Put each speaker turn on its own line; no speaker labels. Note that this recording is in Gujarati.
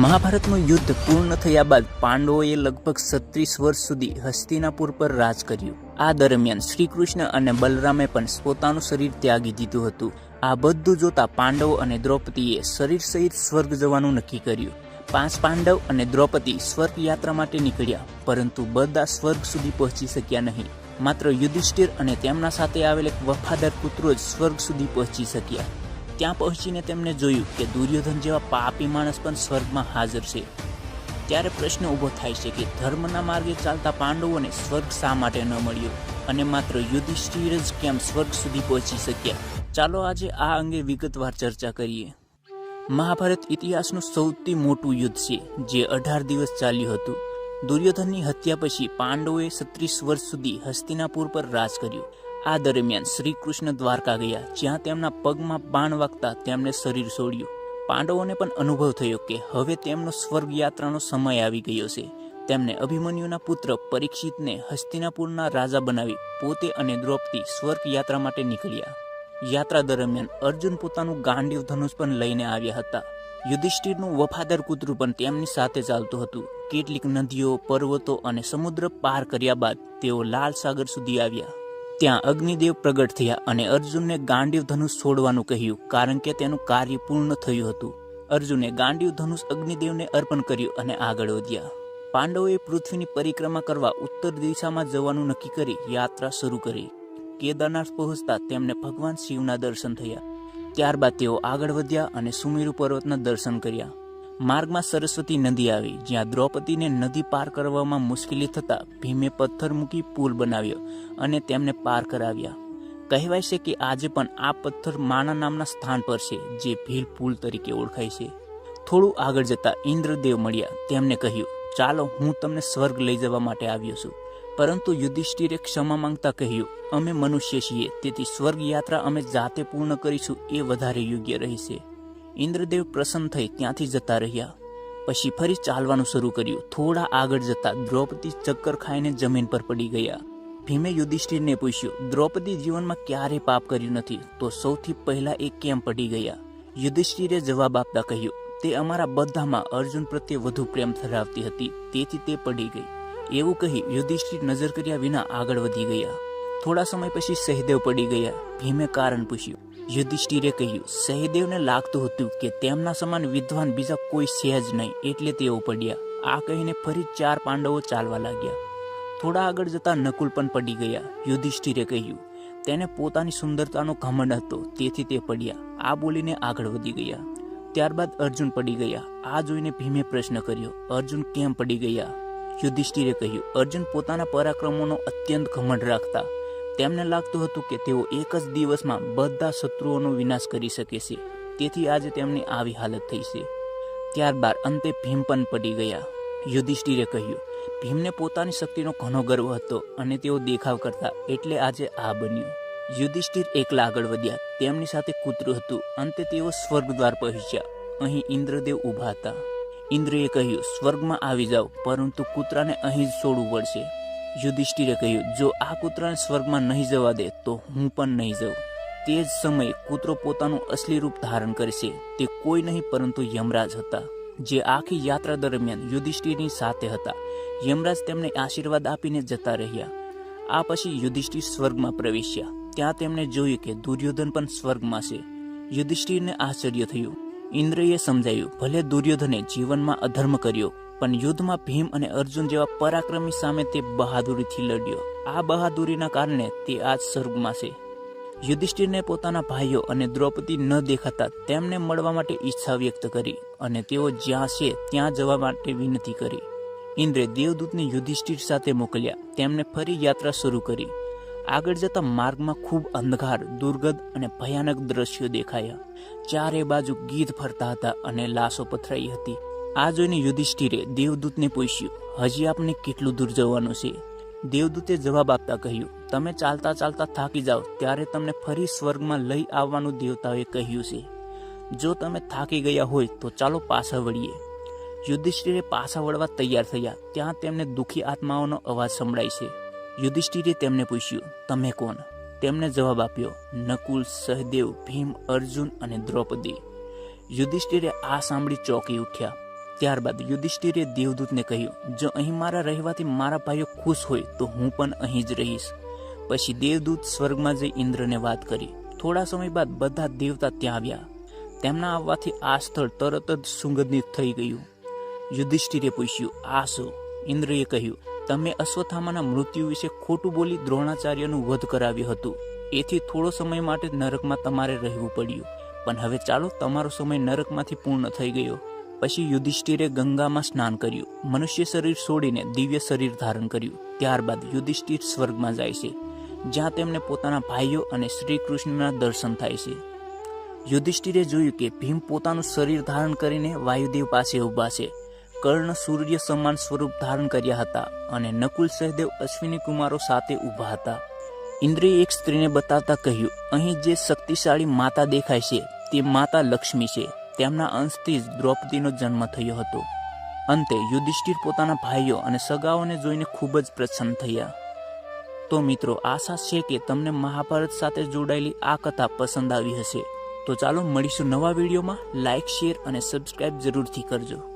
મહાભારતનું યુદ્ધ પૂર્ણ થયા બાદ પાંડવોએ લગભગ છત્રીસ વર્ષ સુધી હસ્તિનાપુર પર રાજ કર્યું. આ દરમિયાન શ્રીકૃષ્ણ અને બલરામે પણ પોતાનું શરીર ત્યાગી દીધું હતું. આ બધું જોતા પાંડવો અને દ્રૌપદીએ શરીર સહિત સ્વર્ગ જવાનું નક્કી કર્યું. પાંચ પાંડવ અને દ્રૌપદી સ્વર્ગ યાત્રા માટે નીકળ્યા, પરંતુ બધા સ્વર્ગ સુધી પહોંચી શક્યા નહીં. માત્ર યુધિષ્ઠિર અને તેમના સાથે આવેલ એક વફાદાર પુત્રો જ સ્વર્ગ સુધી પહોંચી શક્યા. ત્યાં પહોંચીને તેમને જોયું કે દુર્યોધન જેવા પાપી માણસ પણ સ્વર્ગમાં હાજર છે. ત્યારે પ્રશ્ન ઊભો થાય છે કે ધર્મના માર્ગે ચાલતા પાંડવોને સ્વર્ગ શા માટે ન મળ્યો? અને માત્ર યુધિષ્ઠિર જ કેમ સ્વર્ગ સુધી પહોંચી શક્યા? ચાલો આજે આ અંગે વિગતવાર ચર્ચા કરીએ. મહાભારત ઇતિહાસનું સૌથી મોટું યુદ્ધ છે, જે અઢાર દિવસ ચાલ્યું હતું. દુર્યોધનની હત્યા પછી પાંડવોએ છત્રીસ વર્ષ સુધી હસ્તિનાપુર પર રાજ કર્યું. આ દરમિયાન શ્રી કૃષ્ણ દ્વારકા ગયા, જ્યાં તેમના પગમાં બાણ વાગતા તેમણે શરીર છોડ્યું પાંડવોને પણ અનુભવ થયો કે હવે તેમનો સ્વર્ગ યાત્રાનો સમય આવી ગયો છે. તેમને અભિમન્યુના પુત્ર પરીક્ષિતને હસ્તિનાપુરના રાજા બનાવી પોતે અને દ્રૌપદી સ્વર્ગ યાત્રા માટે નીકળ્યા. યાત્રા દરમિયાન અર્જુન પોતાનું ગાંડીવ ધનુષ પણ લઈને આવ્યા હતા. યુધિષ્ઠિરનું વફાદાર કૂતરું પણ તેમની સાથે ચાલતું હતું. કેટલીક નદીઓ, પર્વતો અને સમુદ્ર પાર કર્યા બાદ તેઓ લાલ સાગર સુધી આવ્યા. ત્યાં અગ્નિદેવ પ્રગટ થયા અને અર્જુનને ગાંડીવ ધનુષ છોડવાનું કહ્યું, કારણ કે તેનું કાર્ય પૂર્ણ થયું હતું. અર્જુને ગાંડીવ ધનુષ અગ્નિદેવને અર્પણ કર્યું અને આગળ વધ્યા. પાંડવોએ પૃથ્વીની પરિક્રમા કરવા ઉત્તર દિશામાં જવાનું નક્કી કરી યાત્રા શરૂ કરી. કેદારનાથ પહોંચતા તેમને ભગવાન શિવના દર્શન થયા. ત્યારબાદ તેઓ આગળ વધ્યા અને સુમેરુ પર્વતના દર્શન કર્યા. માર્ગમાં સરસ્વતી નદી આવી, જ્યાં દ્રૌપદીને નદી પાર કરવામાં મુશ્કેલી થતાં ભીમે પથ્થર મૂકી પુલ બનાવ્યો અને તેમને પાર કરાવ્યા. કહેવાય છે કે આજે પણ આ પથ્થર માના નામના સ્થાન પર છે, જે ભીલ પુલ તરીકે ઓળખાય છે. થોડું આગળ જતા ઇન્દ્રદેવ મળ્યા. તેમને કહ્યું, ચાલો, હું તમને સ્વર્ગ લઈ જવા માટે આવ્યો છું. પરંતુ યુધિષ્ઠિરે ક્ષમા માંગતા કહ્યું, અમે મનુષ્ય છીએ, તેથી સ્વર્ગ યાત્રા અમે જાતે પૂર્ણ કરીશું, એ વધારે યોગ્ય રહેશે. ઇન્દ્રદેવ પ્રસન્ન થઈ ત્યાંથી જતા રહ્યા. પછી ફરી ચાલવાનું શરૂ કર્યું. થોડા આગળ જતા દ્રૌપદી ચક્કર ખાઈને જમીન પર પડી ગયા. ભીમે યુધિષ્ઠિરને પૂછ્યું, દ્રૌપદી જીવનમાં ક્યારેય પાપ કર્યું નથી? તો સૌથી પહેલા એ કેમ પડી ગયા? યુધિષ્ઠિરે જવાબ આપતા કહ્યું, તે અમારા બધામાં અર્જુન પ્રત્યે વધુ પ્રેમ ધરાવતી હતી. તેથી તે પડી ગઈ. એવું કહી યુધિષ્ઠિર નજર કર્યા વિના આગળ વધી ગયા. થોડા સમય પછી સહદેવ પડી ગયા. ભીમે કારણ પૂછ્યું યુધિષ્ઠિરે કહ્યું, સહદેવને લાગતું હતું કે તેમના સમાન વિદ્વાન બીજા કોઈ છે જ નહીં. એટલે તેઓ પડ્યા. આ કહીને ફરી ચાર પાંડવો ચાલવા લાગ્યા. થોડા આગળ જતા નકુલ પણ પડી ગયા. યુધિષ્ઠિરે કહ્યું, તેને પોતાની સુંદરતાનો ઘમંડ હતો. તેથી તે પડ્યા. આ બોલીને આગળ વધી ગયા. ત્યારબાદ અર્જુન પડી ગયા. આ જોઈને ભીમે પ્રશ્ન કર્યો, અર્જુન કેમ પડી ગયા? યુધિષ્ઠિરે કહ્યું, અર્જુન પોતાના પરાક્રમોનો અત્યંત ઘમંડ રાખતા. તેમને લાગતું હતું કે તેઓ એક જ દિવસમાં બધા શત્રુઓનો વિનાશ કરી શકે છે. તેથી આજે તેમની આવી હાલત થઈ છે. ત્યારબાદ અંતે ભીમ પણ પડી ગયા. યુધિષ્ઠિરે કહ્યું, ભીમને પોતાની શક્તિનો ઘણો ગર્વ હતો અને તેઓ દેખાવ કરતા એટલે આજે આ બન્યું. યુધિષ્ઠિર એકલા આગળ વધ્યા. તેમની સાથે કૂતરું હતું. અંતે તેઓ સ્વર્ગ દ્વાર પહોંચ્યા. અહીં ઇન્દ્રદેવ ઊભા હતા. ઇન્દ્રએ કહ્યું, સ્વર્ગમાં આવી જાઓ, પરંતુ કૂતરાને અહીં જ છોડવું પડશે. યુધિષ્ઠિરે કહ્યું, જો આ કૂતરાને સ્વર્ગમાં નહીં જવા દે, તો હું પણ નહીં જાઉં. તે જ સમયે કૂતરો પોતાનું અસલી રૂપ ધારણ કરશે તે કોઈ નહીં, પરંતુ યમરાજ હતા, જે આખી યાત્રા દરમિયાન યુધિષ્ઠિરની સાથે હતા. યમરાજ તેમને આશીર્વાદ આપીને જતા રહ્યા. આ પછી યુધિષ્ઠિર સ્વર્ગમાં પ્રવેશ્યા. ત્યાં તેમણે જોયું કે દુર્યોધન પણ સ્વર્ગમાં છે. યુધિષ્ઠિરને આશ્ચર્ય થયું. ઇન્દ્રએ સમજાયું, ભલે દુર્યોધને જીવનમાં અધર્મ કર્યો પણ યુદ્ધમાં ભીમ અને અર્જુન જેવા પરાક્રમી સામે તે બહાદુરીથી લડ્યો. આ બહાદુરીના કારણે તે આજ સ્વર્ગમાં છે. યુધિષ્ઠિરને પોતાના ભાઈઓ અને દ્રૌપદી ન દેખાતા તેમને મળવા માટે ઈચ્છા વ્યક્ત કરી અને તેઓ જ્યાં છે ત્યાં જવા માટે વિનંતી કરી. ઇન્દ્રે દેવદૂતને યુધિષ્ઠિર સાથે મોકલ્યા. તેમને ફરી યાત્રા શરૂ કરી. આગળ જતા માર્ગમાં ખૂબ અંધકાર, દુર્ગંધ અને ભયાનક દ્રશ્યો દેખાયા. ચારે બાજુ ગીધ ફરતા હતા અને લાશો પથરાઈ હતી. આ જોઈને યુધિષ્ઠિરે દેવદૂતને પૂછ્યું, હજી આપને કેટલું દૂર જવાનું છે? દેવદૂતે જવાબ આપતા કહ્યું, તમે ચાલતા ચાલતા થાકી જાઓ, ત્યારે તમને ફરી સ્વર્ગમાં લઈ આવવાનું દેવતાઓએ કહ્યું છે. જો તમે થાકી ગયા હોય, તો ચાલો પાછા વળીએ. યુધિષ્ઠિરે પાછા વળવા તૈયાર થયા, ત્યાં તેમને દુઃખી આત્માઓનો અવાજ સંભળાય છે. યુધિષ્ઠિરે તેમને પૂછ્યું, તમે કોણ? તેમણે જવાબ આપ્યો, નકુલ, સહદેવ, ભીમ, અર્જુન અને દ્રૌપદી. યુધિષ્ઠિરે આ સાંભળી ચોકી ઉઠ્યા. ત્યારબાદ યુધિષ્ઠિરે દેવદૂતને કહ્યું, જો અહીં મારા રહેવાથી મારા ભાઈઓ ખુશ હોય, તો હું પણ અહીં જ રહીશ. પછી દેવદૂત સ્વર્ગમાં જઈ ઇન્દ્રને વાત કરી. થોડા સમય બાદ બધા દેવતા ત્યાં આવ્યા. તેમના આવવાથી આ સ્થળ તરત જ સુગંધિત થઈ ગયું. યુધિષ્ઠિરે પૂછ્યું, આ શું? ઇન્દ્રએ કહ્યું, તમે અશ્વત્થામાના મૃત્યુ વિશે ખોટું બોલી દ્રોણાચાર્યનું વધ કરાવ્યું હતું. એથી થોડો સમય માટે નરકમાં તમારે રહેવું પડ્યું. પણ હવે ચાલો, તમારો સમય નરકમાંથી પૂર્ણ થઈ ગયો. પછી યુધિષ્ઠિરે ગંગામાં સ્નાન કર્યું. મનુષ્ય શરીર છોડીને દિવ્ય શરીર ધારણ કર્યું. ત્યારબાદ યુધિષ્ઠિર સ્વર્ગમાં જાય છે, જ્યાં તેમને પોતાના ભાઈઓ અને શ્રી કૃષ્ણના દર્શન થાય છે. યુધિષ્ઠિરે જોયું કે ભીમ પોતાનું શરીર ધારણ કરીને વાયુદેવ પાસે ઊભા છે. કર્ણ સૂર્ય સમાન સ્વરૂપ ધારણ કર્યા હતા અને નકુલ સહદેવ અશ્વિની કુમારો સાથે ઊભા હતા. ઇન્દ્રિય એક સ્ત્રીને બતાવતા કહ્યું, અહીં જે શક્તિશાળી માતા દેખાય છે, તે માતા લક્ષ્મી છે. તેમના અંશથી જ દ્રૌપદીનો જન્મ થયો હતો. અંતે યુધિષ્ઠિર પોતાના ભાઈઓ અને સગાઓને જોઈને ખૂબ જ પ્રસન્ન થયા. તો મિત્રો, આશા છે કે તમને મહાભારત સાથે જોડાયેલી આ કથા પસંદ આવી હશે. તો ચાલો મળીશું નવા વિડીયોમાં. લાઇક શેર અને સબસ્ક્રાઇબ જરૂરથી કરજો.